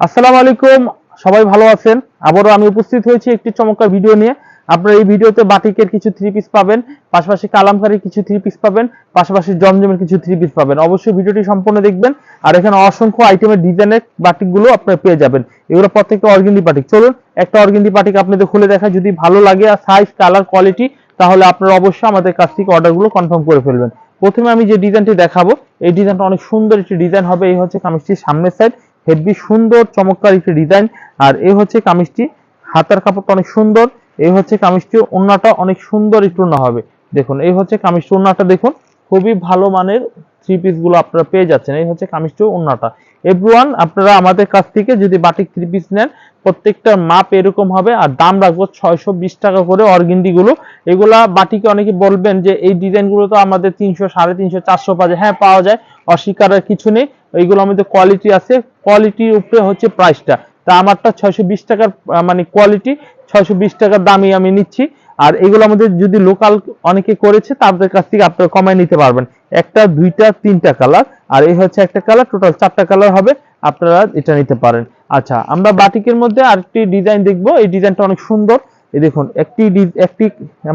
আসসালামু আলাইকুম, সবাই ভালো আছেন? আবারও আমি উপস্থিত হয়েছি একটি চমৎকার ভিডিও নিয়ে। আপনারা এই ভিডিওতে বাটিকের কিছু থ্রি পিস পাবেন, পাশাপাশি কালামকারীর কিছু থ্রি পিস পাবেন, পাশাপাশি জমজমের কিছু থ্রি পিস পাবেন। অবশ্যই ভিডিওটি সম্পূর্ণ দেখবেন, আর এখানে অসংখ্য আইটেমের ডিজাইনের বাটিকগুলো আপনারা পেয়ে যাবেন। এগুলো প্রত্যেকটা অর্গেন্ডি বাটিক। চলুন, একটা অর্গেন্ডি বাটিক আপনাদের খুলে দেখা যদি ভালো লাগে আর সাইজ কালার কোয়ালিটি তাহলে আপনারা অবশ্যই আমাদের কাছ থেকে অর্ডারগুলো কনফার্ম করে ফেলবেন। প্রথমে আমি যে ডিজাইনটি দেখাবো, এই ডিজাইনটা অনেক সুন্দর একটি ডিজাইন হবে। এই হচ্ছে কামিজটির সামনের সাইড হেভি সুন্দর, চমৎকার একটি ডিজাইন আর এই হচ্ছে কামিজটি। হাতার কাপড়টা অনেক সুন্দর। এই হচ্ছে কামিজটি ওন্নাটা অনেক সুন্দর একটু ওন্না হবে। দেখুন, এই হচ্ছে কামিজটি ওন্নাটা দেখুন। খুবই ভালো মানের থ্রি পিসগুলো আপনারা পেয়ে যাচ্ছেন। এই হচ্ছে কামিজটি ওন্নাটা এভরিওয়ান আপনারা আমাদের কাছ থেকে যদি বাটিক থ্রি পিস নেন, প্রত্যেকটার মাপ এরকম হবে। আর দাম রাখব ছয়শো বিশ টাকা করে অর্গেন্ডি গুলো এগুলা বাটিকে অনেকে বলবেন যে, এই ডিজাইনগুলো তো আমাদের তিনশো, সাড়ে তিনশো, চারশো পাওয়া যায় হ্যাঁ পাওয়া যায়। অস্বীকারের কিছু নেই। এইগুলো আমাদের কোয়ালিটি আছে। কোয়ালিটির উপরে হচ্ছে প্রাইসটা তা আমারটা ছয়শো বিশ টাকার মানে কোয়ালিটি ছয়শো বিশ টাকার দামই আমি নিচ্ছি। আর এগুলো আমাদের যদি লোকাল অনেকে করেছে, তাদের কাছ থেকে আপনারা কমায় নিতে পারবেন। একটা, দুইটা, তিনটা কালার আর এই হচ্ছে একটা কালার টোটাল চারটা কালার হবে। আপনারা এটা নিতে পারেন। আচ্ছা আমরা বাটিকের মধ্যে আরেকটি ডিজাইন দেখব। এই ডিজাইনটা অনেক সুন্দর। এই দেখুন, একটি একটি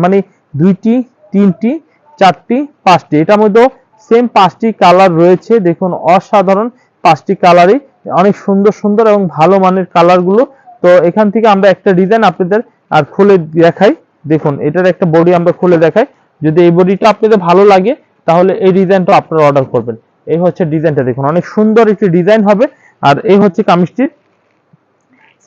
মানে দুইটি, তিনটি, চারটি, পাঁচটি। এটার মধ্যেও সেম পাঁচটি কালার রয়েছে। দেখুন, অসাধারণ পাঁচটি কালারই অনেক সুন্দর সুন্দর এবং ভালো মানের কালারগুলো তো এখান থেকে আমরা একটা ডিজাইন আপনাদের আর খুলে দেখাই। দেখুন, এটার একটা বডি আমরা খুলে দেখাই। যদি এই বডিটা আপনাদের ভালো লাগে, তাহলে এই ডিজাইনটা আপনারা অর্ডার করবেন। এই হচ্ছে ডিজাইনটা দেখুন, অনেক সুন্দর একটি ডিজাইন হবে। আর এই হচ্ছে কামিজটির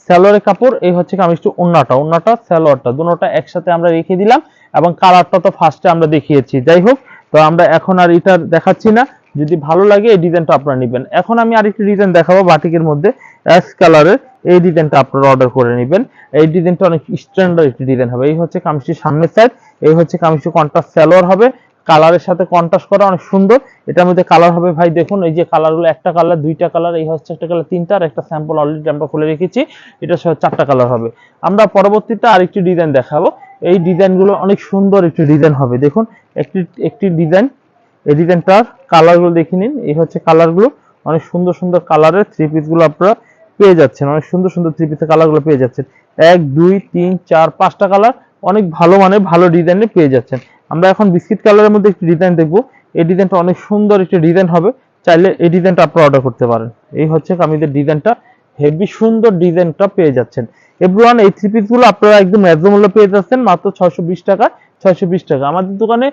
স্যালোয়ারের কাপড়, এই হচ্ছে কামিজটি ওন্নাটা ওন্নাটা স্যালোয়ারটা দুটোটা একসাথে আমরা রেখে দিলাম এবং কালারটা তো ফার্স্টে আমরা দেখিয়েছি। যাই হোক তো আমরা এখন আর এটা দেখাচ্ছি না। যদি ভালো লাগে এই ডিজাইনটা আপনারা নেবেন। এখন আমি আরেকটি ডিজাইন দেখাবো বাটিকের মধ্যে। অ্যাশ কালারের এই ডিজাইনটা আপনারা অর্ডার করে নেবেন। এই ডিজাইনটা অনেক স্ট্যান্ডার্ড একটি ডিজাইন হবে। এই হচ্ছে কামিজটির সামনের সাইড এই হচ্ছে কামিজটি কন্ট্রাস্ট স্যালোয়ার হবে। কালারের সাথে কন্ট্রাস্ট করা অনেক সুন্দর। এটার মধ্যে কালার হবে ভাই, দেখুন, এই যে কালারগুলো একটা কালার দুইটা কালার এই হচ্ছে একটা কালার তিনটা, আর একটা স্যাম্পল অলরেডি আমরা খুলে রেখেছি। এটা সহ চারটা কালার হবে। আমরা পরবর্তীতে আরেকটি ডিজাইন দেখাবো। এই ডিজাইনগুলো অনেক সুন্দর একটি ডিজাইন হবে। দেখুন, একটি একটি ডিজাইন এই ডিজাইনটার কালারগুলো দেখে নিন। এই হচ্ছে কালারগুলো অনেক সুন্দর সুন্দর কালারের থ্রি পিসগুলো আপনারা পেয়ে যাচ্ছেন। অনেক সুন্দর সুন্দর থ্রি পিসের কালারগুলো পেয়ে যাচ্ছেন। এক, দুই, তিন, চার, পাঁচটা কালার অনেক ভালো মানের, ভালো ডিজাইনে পেয়ে যাচ্ছেন। আমরা এখন বিস্কিট কালারের মধ্যে একটি ডিজাইন দেখব। এই ডিজাইনটা অনেক সুন্দর একটি ডিজাইন হবে। চাইলে এই ডিজাইনটা আপনারা অর্ডার করতে পারেন। এই হচ্ছে কামিজের ডিজাইনটা হেভি সুন্দর ডিজাইনটা পেয়ে যাচ্ছেন। এভরিওয়ান এই থ্রি পিসগুলো আপনারা একদম ন্যায্য মূল্য পেয়ে যাচ্ছেন। মাত্র ছয়শো বিশ টাকা, ছয়শো বিশ টাকা। আমাদের দোকানে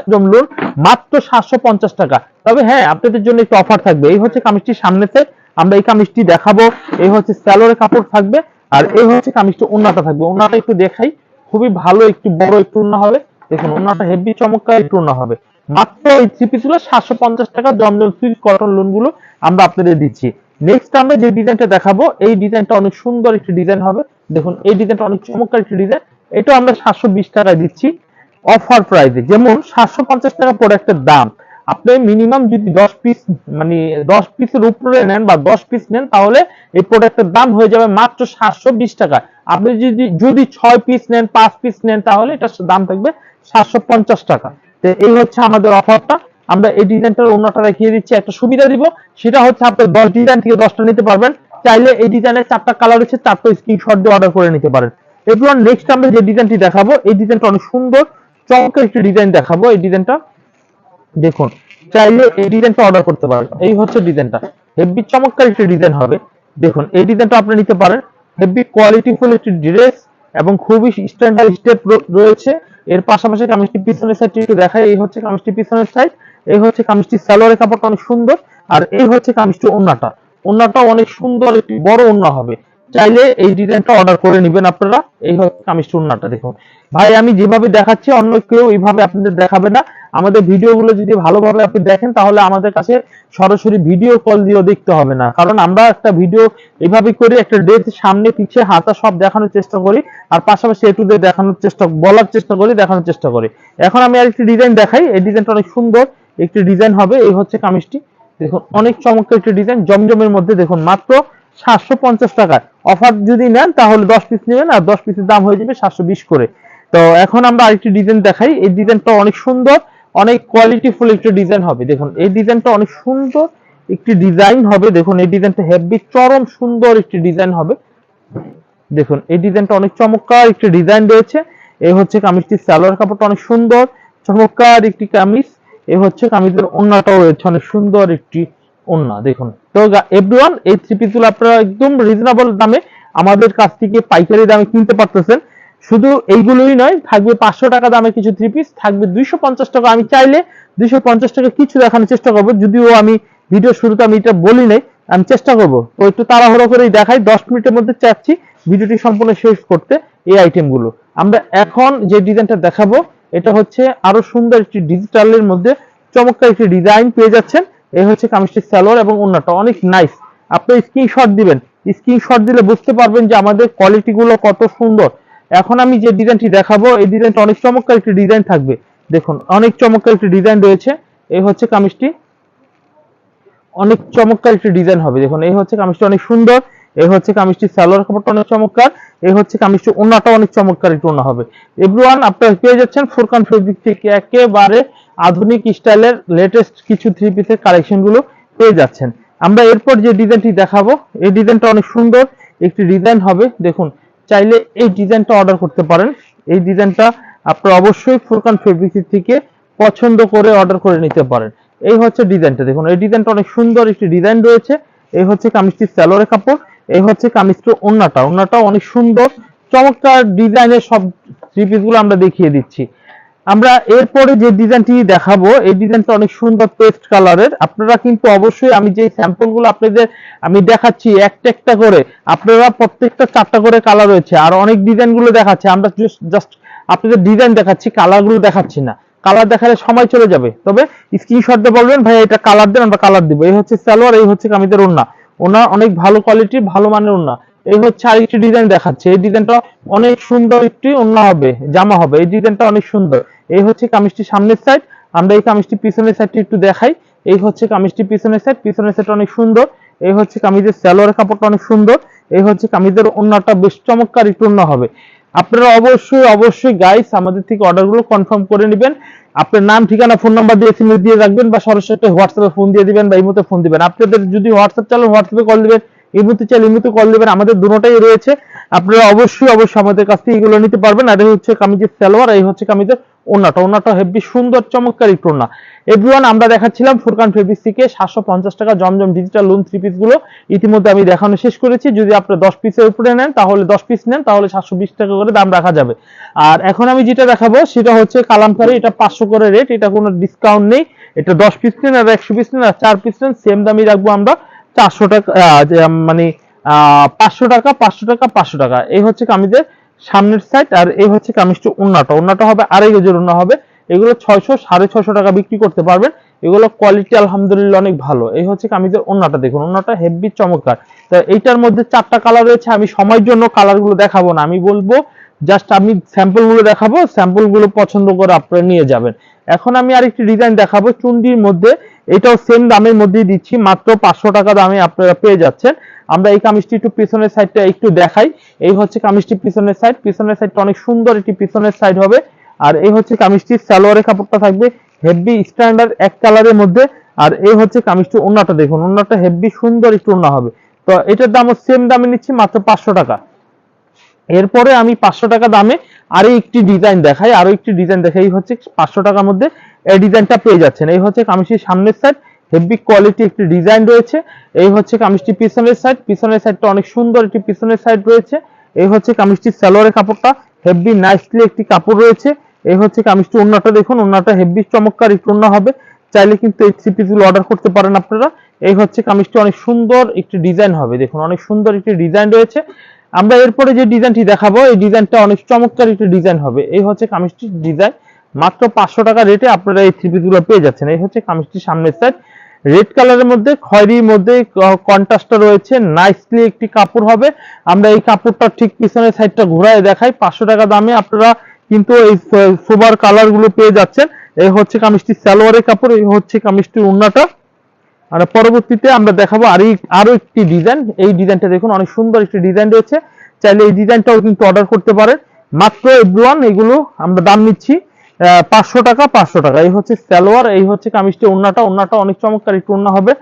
একদম লোন মাত্র সাতশো পঞ্চাশ টাকা। তবে হ্যাঁ আপনাদের জন্য একটু অফার থাকবে। এই হচ্ছে কামিজটির সামনে থেকে আমরা এই কামিজটি দেখাবো। এই হচ্ছে স্যালোরের কাপড় থাকবে। আর এই হচ্ছে কামিজটি ওন্নাটা থাকবে। ওন্নাটা একটু দেখাই। খুবই ভালো, একটু বড়, একটু ওন্না হবে। দেখুন, ওনারটা হেভি চমৎকার একটু হবে। মাত্র এই থ্রি পিসগুলো সাতশো পঞ্চাশ টাকা জমজম সুইচ কটন লোনগুলো আমরা আপনাদের দিচ্ছি। নেক্সট আমরা যে ডিজাইনটা দেখাবো, এই ডিজাইনটা অনেক সুন্দর একটি ডিজাইন হবে। দেখুন, এই ডিজাইনটা অনেক চমৎকার একটি ডিজাইন এটা আমরা সাতশো বিশ টাকায় দিচ্ছি। অফার প্রাইসে যেমন সাতশো পঞ্চাশ টাকা প্রোডাক্টের দাম আপনি মিনিমাম যদি দশ পিস মানে দশ পিসের উপরে নেন বা দশ পিস নেন, তাহলে এই প্রোডাক্টের দাম হয়ে যাবে মাত্র সাতশো বিশ টাকা। আপনি যদি যদি ছয় পিস নেন, পাঁচ পিস নেন, তাহলে এটার দাম থাকবে সাতশো পঞ্চাশ টাকা। তো এই হচ্ছে আমাদের অফারটা। আমরা এই ডিজাইনটার অন্যটা দেখিয়ে দিচ্ছি, একটা সুবিধা দিব, সেটা হচ্ছে আপনি দশ ডিজাইন থেকে দশটা নিতে পারবেন। চাইলে এই ডিজাইনের চারটা কালার হচ্ছে, চারটা স্ক্রিনশট দিয়ে অর্ডার করে নিতে পারেন। এরপর নেক্সট আমরা যে ডিজাইনটি দেখাবো, এই ডিজাইনটা অনেক সুন্দর, চমৎকার একটি ডিজাইন দেখাবো, এই ডিজাইনটা। দেখুন, চাইলে এই ডিজাইনটা অর্ডার করতে পারেন এই হচ্ছে ডিজাইনটা হেভি চমৎকার একটি ডিজাইন হবে। দেখুন, এই ডিজাইনটা আপনি নিতে পারেন। হেভি কোয়ালিটিফুল একটি ড্রেস এবং খুবই স্ট্যান্ডার্ড স্টেপ রয়েছে। এর পাশাপাশি কামিজটি পিছনের সাইডটি একটু দেখাই। এই হচ্ছে কামিজটি পিছনের সাইড এই হচ্ছে কামিজটি সালোয়ারের কাপড়টা অনেক সুন্দর। আর এই হচ্ছে কামিজটি ওন্নাটা। ওন্নাটা অনেক সুন্দর, একটি বড় ওন্না হবে। চাইলে এই ডিজাইনটা অর্ডার করে নেবেন আপনারা। এই হচ্ছে কামিজটি ওন্নাটা দেখুন। ভাই, আমি যেভাবে দেখাচ্ছি, অন্য কেউ এইভাবে আপনাদের দেখাবে না। আমাদের ভিডিওগুলো যদি ভালোভাবে আপনি দেখেন, তাহলে আমাদের কাছে সরাসরি ভিডিও কল দিয়েও দেখতে হবে না। কারণ আমরা একটা ভিডিও এইভাবে করে একটা ড্রেস সামনে পিছিয়ে হাতা সব দেখানোর চেষ্টা করি, আর পাশাপাশি একটু দেখানোর চেষ্টা, বলার চেষ্টা করি, দেখানোর চেষ্টা করি। এখন আমি আরেকটি ডিজাইন দেখাই। এই ডিজাইনটা অনেক সুন্দর। একটি ডিজাইন হবে, এই হচ্ছে কামিজটি। দেখুন, অনেক চমৎকার একটি ডিজাইন জমজমের মধ্যে, দেখুন, মাত্র সাতশো পঞ্চাশ টাকায়। অফার যদি নেন, তাহলে দশ পিস নেবেন আর দশ পিসের দাম হয়ে যাবে সাতশো বিশ করে। তো এখন আমরা আরেকটি ডিজাইন দেখাই। এই ডিজাইনটা অনেক সুন্দর, অনেক কোয়ালিটিফুল একটা ডিজাইন হবে। দেখুন, এই ডিজাইনটা অনেক সুন্দর একটি ডিজাইন হবে। দেখুন, এই ডিজাইনটা হেভি চরম সুন্দর একটি ডিজাইন হবে। দেখুন, এই ডিজাইনটা অনেক চমৎকার একটি ডিজাইন রয়েছে। এই হচ্ছে কামিজটির সালোয়ার কাপড়টা অনেক সুন্দর, চমৎকার একটি কামিজ। এই হচ্ছে কামিজের ওন্নাটাও রয়েছে অনেক সুন্দর একটি ওন্না দেখুন। তো এভরিওয়ান এই থ্রি পিসগুলো আপনারা একদম রিজনেবল দামে আমাদের কাছ থেকে পাইকারি দামে কিনতে পারতেছেন। শুধু এইগুলোই নয়, থাকবে পাঁচশো টাকা দামের কিছু থ্রি পিস থাকবে দুইশো পঞ্চাশ টাকা। আমি চাইলে দুইশো পঞ্চাশ টাকা কিছু দেখানোর চেষ্টা করব, যদিও আমি ভিডিও শুরুতে আমি এটা বলি নাই, আমি চেষ্টা করব। তো একটু তাড়াহুড়ো করেই দেখাই, দশ মিনিটের মধ্যে চাচ্ছি ভিডিওটি সম্পূর্ণ শেষ করতে এই আইটেমগুলো আমরা এখন যে ডিজাইনটা দেখাবো, এটা হচ্ছে আরও সুন্দর একটি ডিজিটালের মধ্যে চমৎকার একটি ডিজাইন পেয়ে যাচ্ছেন। এই হচ্ছে কামিজটির সালোয়ার এবং অন্যটা অনেক নাইস আপনি স্ক্রিনশট দিবেন। স্ক্রিনশট দিলে বুঝতে পারবেন যে আমাদের কোয়ালিটি গুলো কত সুন্দর। এখন আমি যে ডিজাইনটি দেখাবো, এই ডিজাইনটা অনেক চমৎকার একটি ডিজাইন থাকবে। দেখুন, অনেক চমৎকার একটি ডিজাইন রয়েছে। এই হচ্ছে কামিজটি। অনেক চমৎকার একটি ডিজাইন হবে। দেখুন, এই হচ্ছে কামিজটি অনেক সুন্দর। এই হচ্ছে কামিজটির সালোয়ার কাপড়টা অনেক চমৎকার। এই হচ্ছে কামিজটি ওন্নাটা অনেক চমৎকার একটু ওন্না হবে। এভরিওয়ান আপনারা পেয়ে যাচ্ছেন ফুরকান ফেব্রিক থেকে একেবারে আধুনিক স্টাইলের লেটেস্ট কিছু থ্রি পিসের কালেকশনগুলো পেয়ে যাচ্ছেন। আমরা এরপর যে ডিজাইনটি দেখাবো, এই ডিজাইনটা অনেক সুন্দর। একটি ডিজাইন হবে, দেখুন, চাইলে এই ডিজাইনটা অর্ডার করতে পারেন। এই ডিজাইনটা আপনারা অবশ্যই ফুরকান ফেব্রিক থেকে পছন্দ করে অর্ডার করে নিতে পারেন। এই হচ্ছে ডিজাইনটা দেখুন, এই ডিজাইনটা অনেক সুন্দর একটি ডিজাইন রয়েছে। এই হচ্ছে কামিজটির স্যালোরে কাপড়, এই হচ্ছে কামিজটির ওন্নাটা। ওন্নাটা অনেক সুন্দর, চমৎকার ডিজাইনের সব থ্রি পিসগুলো আমরা দেখিয়ে দিচ্ছি। আমরা এরপরে যে ডিজাইনটি দেখাবো, এই ডিজাইনটা অনেক সুন্দর পেস্ট কালারের। আপনারা কিন্তু অবশ্যই আমি যে স্যাম্পলগুলো আপনাদের আমি দেখাচ্ছি, একটা একটা করে, আপনারা প্রত্যেকটা চারটা করে কালার রয়েছে। আর অনেক ডিজাইনগুলো দেখাচ্ছে, আমরা জাস্ট আপনাদের ডিজাইন দেখাচ্ছি কালারগুলো দেখাচ্ছি না। কালার দেখালে সময় চলে যাবে। তবে স্ক্রিনশট দিয়ে বলবেন ভাই এটা কালার দেন, আমরা কালার দিব। এই হচ্ছে সালোয়ার, এই হচ্ছে কামিজের ওন্না ওনা অনেক ভালো কোয়ালিটির ভালো মানের ওন্না এই হচ্ছে আরেকটি ডিজাইন দেখাচ্ছে, এই ডিজাইনটা অনেক সুন্দর একটি ওন্না হবে, জামা হবে। এই ডিজাইনটা অনেক সুন্দর। এই হচ্ছে কামিজটি সামনের সাইড আমরা এই কামিজটি পিছনের সাইডটি একটু দেখাই। এই হচ্ছে কামিজটি পিছনের সাইড পিছনের সাইড অনেক সুন্দর। এই হচ্ছে কামিজের সালোয়ারের কাপড়টা অনেক সুন্দর। এই হচ্ছে কামিজের ওন্নাটা বেশ চমৎকার একটু ওন্না হবে। আপনারা অবশ্যই অবশ্যই গাইস আমাদের থেকে অর্ডারগুলো কনফার্ম করে নেবেন। আপনার নাম, ঠিকানা ফোন নাম্বার দিয়ে এসএমএস দিয়ে রাখবেন বা সরাসরি হোয়াটসঅ্যাপে ফোন দিয়ে দিবেন বা ইমোতে ফোন দিবেন। আপনাদের যদি হোয়াটসঅ্যাপ চালান হোয়াটসঅ্যাপে কল দিবেন। ইমোতে চাইলে ইমোতে কল দিবেন। আমাদের দুটোটাই রয়েছে। আপনারা অবশ্যই অবশ্যই আমাদের কাছ থেকে এগুলো নিতে পারবেন। আর এই হচ্ছে কামিজের সালোয়ার, এই হচ্ছে কামিজের ওনাটা ওনাটা হেভি সুন্দর, চমৎকার একটু ওনা এভরিওয়ান আমরা দেখাচ্ছিলাম ফুরকান ফেব্রিক্স থেকে সাতশো পঞ্চাশ টাকা জমজম ডিজিটাল লোন থ্রি পিসগুলো। ইতিমধ্যে আমি দেখানো শেষ করেছি। যদি আপনারা দশ পিসের উপরে নেন, তাহলে দশ পিস নেন, তাহলে সাতশো বিশ টাকা করে দাম রাখা যাবে। আর এখন আমি যেটা দেখাবো, সেটা হচ্ছে কালামকারি। এটা পাঁচশো করে রেট এটা কোনো ডিসকাউন্ট নেই। এটা দশ পিস নেন, আর একশো পিস নেন, আর চার পিস নেন। সেম দামই রাখব আমরা। চারশো টাকা মানে পাঁচশো টাকা পাঁচশো টাকা পাঁচশো টাকা। এই হচ্ছে কামিজের সামনের সাইড আর এই হচ্ছে কামিজটা উন্নাটা। উন্নাটা হবে আড়াই গজের উন্না হবে। এগুলো ছয়শো, সাড়ে ছয়শো টাকা বিক্রি করতে পারবেন। এগুলো কোয়ালিটি আলহামদুলিল্লাহ অনেক ভালো। এই হচ্ছে কামিজের ওন্নাটা দেখুন ওন্নাটা হেভি চমৎকার। তো এইটার মধ্যে চারটা কালার রয়েছে। আমি সময়ের জন্য কালারগুলো দেখাবো না। আমি বলব জাস্ট আমি স্যাম্পলগুলো দেখাবো। স্যাম্পলগুলো পছন্দ করে আপনারা নিয়ে যাবেন। এখন আমি আরেকটি ডিজাইন দেখাবো। চুন্ডির মধ্যে এটাও সেম দামের মধ্যেই দিচ্ছি, মাত্র পাঁচশো টাকা দামে আপনারা পেয়ে যাচ্ছেন। আমরা এই কামিজটি একটু পিছনের সাইডটা একটু দেখাই। এই হচ্ছে কামিজটি পিছনের সাইড পিছনের সাইডটা অনেক সুন্দর একটি পিছনের সাইড হবে। আর এই হচ্ছে কামিজটির সালোয়ারের কাপড়টা থাকবে হেভি স্ট্যান্ডার্ড এক কালারের মধ্যে। আর এই হচ্ছে কামিজটি ওন্নাটা দেখুন ওন্নাটা হেভি সুন্দর একটু ওন্না হবে। তো এটার দামও সেম দামে নিচ্ছি, মাত্র পাঁচশো টাকা। এরপরে আমি পাঁচশো টাকা দামে আরও একটি ডিজাইন দেখাই আরও একটি ডিজাইন দেখাই হচ্ছে পাঁচশো টাকার মধ্যে এই ডিজাইনটা পেয়ে যাচ্ছেন। এই হচ্ছে কামিজটির সামনের সাইড হেভি কোয়ালিটি একটি ডিজাইন রয়েছে। এই হচ্ছে কামিজটি পিছনের সাইড পিছনের সাইডটা অনেক সুন্দর একটি পিছনের সাইড রয়েছে। এই হচ্ছে কামিজটির সালোয়ারের কাপড়টা হেভি নাইসলি একটি কাপড় রয়েছে। এই হচ্ছে কামিজটি ওন্নাটা দেখুন ওন্নাটা হেভি চমৎকার একটু ওন্না হবে। চাইলে কিন্তু এই থ্রি পিসগুলো অর্ডার করতে পারেন আপনারা। এই হচ্ছে কামিজটি অনেক সুন্দর একটি ডিজাইন হবে, দেখুন অনেক সুন্দর একটি ডিজাইন রয়েছে। আমরা এরপরে যে ডিজাইনটি দেখাবো, এই ডিজাইনটা অনেক চমৎকার একটি ডিজাইন হবে। এই হচ্ছে কামিজটির ডিজাইন। মাত্র পাঁচশো টাকা রেটে আপনারা এই থ্রি পিসগুলো পেয়ে যাচ্ছেন। এই হচ্ছে কামিজটির সামনের সাইড রেড কালারের মধ্যে, খয়েরির মধ্যে কন্ট্রাস্টটা রয়েছে। নাইসলি একটি কাপড় হবে। আমরা এই কাপড়টা ঠিক পিছনের সাইডটা ঘোরায় দেখাই। পাঁচশো টাকা দামে আপনারা কিন্তু এই সোবার কালারগুলো পেয়ে যাচ্ছেন। এই হচ্ছে কামিজটি সালোয়ারের কাপড় এই হচ্ছে কামিজটির উন্নাটা। আর পরবর্তীতে আমরা দেখাবো আর আরও একটি ডিজাইন এই ডিজাইনটা দেখুন, অনেক সুন্দর একটি ডিজাইন রয়েছে। চাইলে এই ডিজাইনটাও কিন্তু অর্ডার করতে পারেন। মাত্র এভরিওয়ান এগুলো আমরা দাম নিচ্ছি। পাঁচশো টাকা পাঁচশো টাকা। এই হচ্ছে সালোয়ার, এই হচ্ছে কামিজটি, ওন্নাটা ওন্নাটা অনেক চমৎকার একটু ওন্না হবে।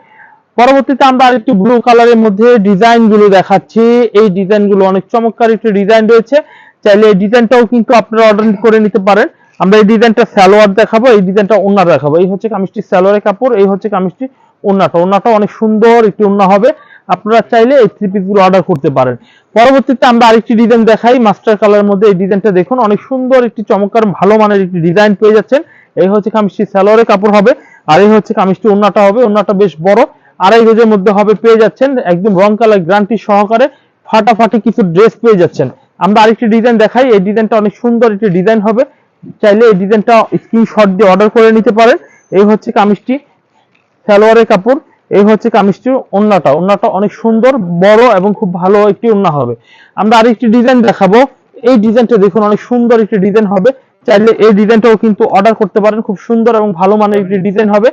পরবর্তীতে আমরা আরেকটি ব্লু কালারের মধ্যে ডিজাইনগুলো দেখাচ্ছি। এই ডিজাইনগুলো অনেক চমৎকার একটি ডিজাইন রয়েছে। চাইলে এই ডিজাইনটাও কিন্তু আপনারা অর্ডার করে নিতে পারেন। আমরা এই ডিজাইনটা সালোয়ার দেখাবো, এই ডিজাইনটা ওন্না দেখাবো। এই হচ্ছে কামিজটি সালোয়ারের কাপড়, এই হচ্ছে কামিজটি ওন্নাটা। ওন্নাটা অনেক সুন্দর একটি ওন্না হবে। আপনারা চাইলে এই থ্রি পিসগুলো অর্ডার করতে পারেন। পরবর্তীতে আমরা আরেকটি ডিজাইন দেখাই মাস্টার কালারের মধ্যে এই ডিজাইনটা দেখুন, অনেক সুন্দর, একটি চমৎকার, ভালো মানের একটি ডিজাইন পেয়ে যাচ্ছেন। এই হচ্ছে কামিজটি সালোয়ারের কাপড় হবে, আর এই হচ্ছে কামিজটি ওন্নাটা হবে ওন্নাটা বেশ বড়। আড়াই গজের মধ্যে হবে, পেয়ে যাচ্ছেন, একদম রং কালার গ্রান্টি সহকারে ফাটাফাটি কিছু ড্রেস পেয়ে যাচ্ছেন। আমরা আরেকটি ডিজাইন দেখাই, এই ডিজাইনটা অনেক সুন্দর একটি ডিজাইন হবে। চাইলে এই ডিজাইনটা স্ক্রিনশট দিয়ে অর্ডার করে নিতে পারেন। এই হচ্ছে কামিজটি সালোয়ারের কাপড়। এই হচ্ছে কামিজটির ওন্নাটা। ওন্নাটা অনেক সুন্দর, বড় এবং খুব ভালো একটি ওন্না হবে। আমরা আরেকটি ডিজাইন দেখাবো। এই ডিজাইনটা দেখুন, অনেক সুন্দর একটি ডিজাইন হবে। চাইলে এই ডিজাইনটাও কিন্তু অর্ডার করতে পারেন। খুব সুন্দর এবং ভালো মানের একটি ডিজাইন হবে।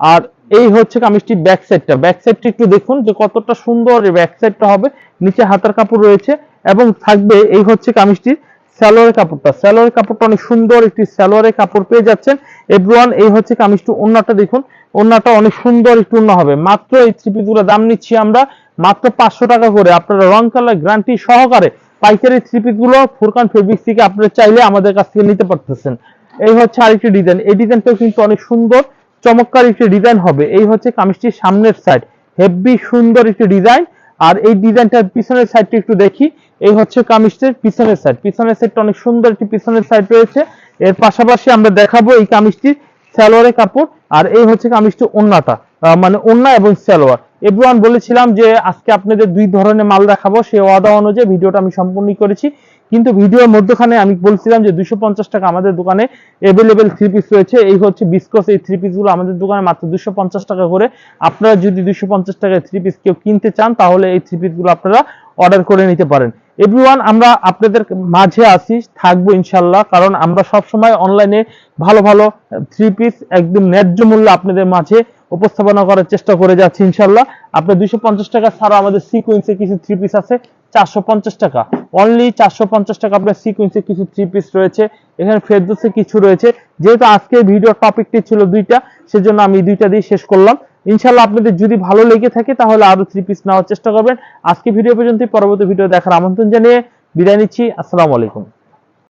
আর এই হচ্ছে কামিজটি ব্যাক সাইডটা। ব্যাক সাইডটা একটু দেখুন যে কতটা সুন্দর ব্যাক সাইডটা হবে। নিচে হাতার কাপড় রয়েছে এবং থাকবে এই হচ্ছে কামিজটির স্যালোয়ারের কাপড়টা। স্যালোয়ারের কাপড়টা অনেক সুন্দর একটি স্যালোয়ারের কাপড় পেয়ে যাচ্ছেন। এভরিওয়ান, এই হচ্ছে কামিজটি, ওন্নাটা দেখুন। ওন্নাটা অনেক সুন্দর একটু ওন্না হবে। মাত্র এই থ্রি পিসগুলো দাম নিচ্ছি আমরা মাত্র পাঁচশো টাকা করে। আপনারা রং, কালার, গ্যারান্টি সহকারে পাইকারি থ্রি পিসগুলো ফুরকান ফেব্রিক্স থেকে আপনারা চাইলে আমাদের কাছ থেকে নিতে পারতেছেন। এই হচ্ছে আরেকটি ডিজাইন। এই ডিজাইনটাও কিন্তু অনেক সুন্দর, চমৎকার একটি ডিজাইন হবে। এই হচ্ছে কামিজটির সামনের সাইড হেভি সুন্দর একটি ডিজাইন। আর এই ডিজাইনটার পিছনের সাইডটা একটু দেখি। এই হচ্ছে কামিজটির পিছনের সাইড পিছনের সাইডটা অনেক সুন্দর একটি পিছনের সাইড রয়েছে। এর পাশাপাশি আমরা দেখাবো এই কামিজটির সালোয়ারের কাপড়। আর এই হচ্ছে কামিজটি ওন্নাটা। মানে ওন্না এবং সালোয়ার। এভরিওয়ান বলেছিলাম যে আজকে আপনাদের দুই ধরনের মাল দেখাবো, সেই ওয়াদা অনুযায়ী ভিডিওটা আমি সম্পূর্ণ করেছি। কিন্তু ভিডিওর মধ্যখানে আমি বলছিলাম যে দুশো পঞ্চাশ টাকা আমাদের দোকানে এভেলেবেল থ্রি পিস রয়েছে। এই হচ্ছে বিস্কস এই থ্রি পিসগুলো আমাদের দোকানে মাত্র দুশো পঞ্চাশ টাকা করে। আপনারা যদি দুশো পঞ্চাশ টাকায় থ্রি পিস কেউ কিনতে চান, তাহলে এই থ্রি পিসগুলো আপনারা অর্ডার করে নিতে পারেন। এভরিওয়ান, আমরা আপনাদের মাঝে আসি থাকব ইনশাল্লাহ কারণ আমরা সব সময় অনলাইনে ভালো ভালো থ্রি পিস একদম ন্যায্য মূল্য আপনাদের মাঝে উপস্থাপনা করার চেষ্টা করে যাচ্ছি ইনশাল্লাহ আপনার দুইশো পঞ্চাশ টাকা ছাড়া আমাদের সিকুয়েন্সে কিছু থ্রি পিস আছে, চারশো পঞ্চাশ টাকা। অনলি চারশো পঞ্চাশ টাকা আপনার সিকুয়েন্সে কিছু থ্রি পিস রয়েছে। এখানে ফেরদোসে কিছু রয়েছে। যেহেতু আজকে ভিডিও টপিকটি ছিল দুইটা, সেজন্য আমি দুইটা দিয়ে শেষ করলাম। ইনশাল্লাহ আপনাদের যদি ভালো লেগে থাকে, তাহলে আরও থ্রি পিস নেওয়ার চেষ্টা করবেন। আজকে ভিডিও পর্যন্ত পরবর্তী ভিডিও দেখার আমন্ত্রণ জানিয়ে বিদায় নিচ্ছি। আসসালামু আলাইকুম।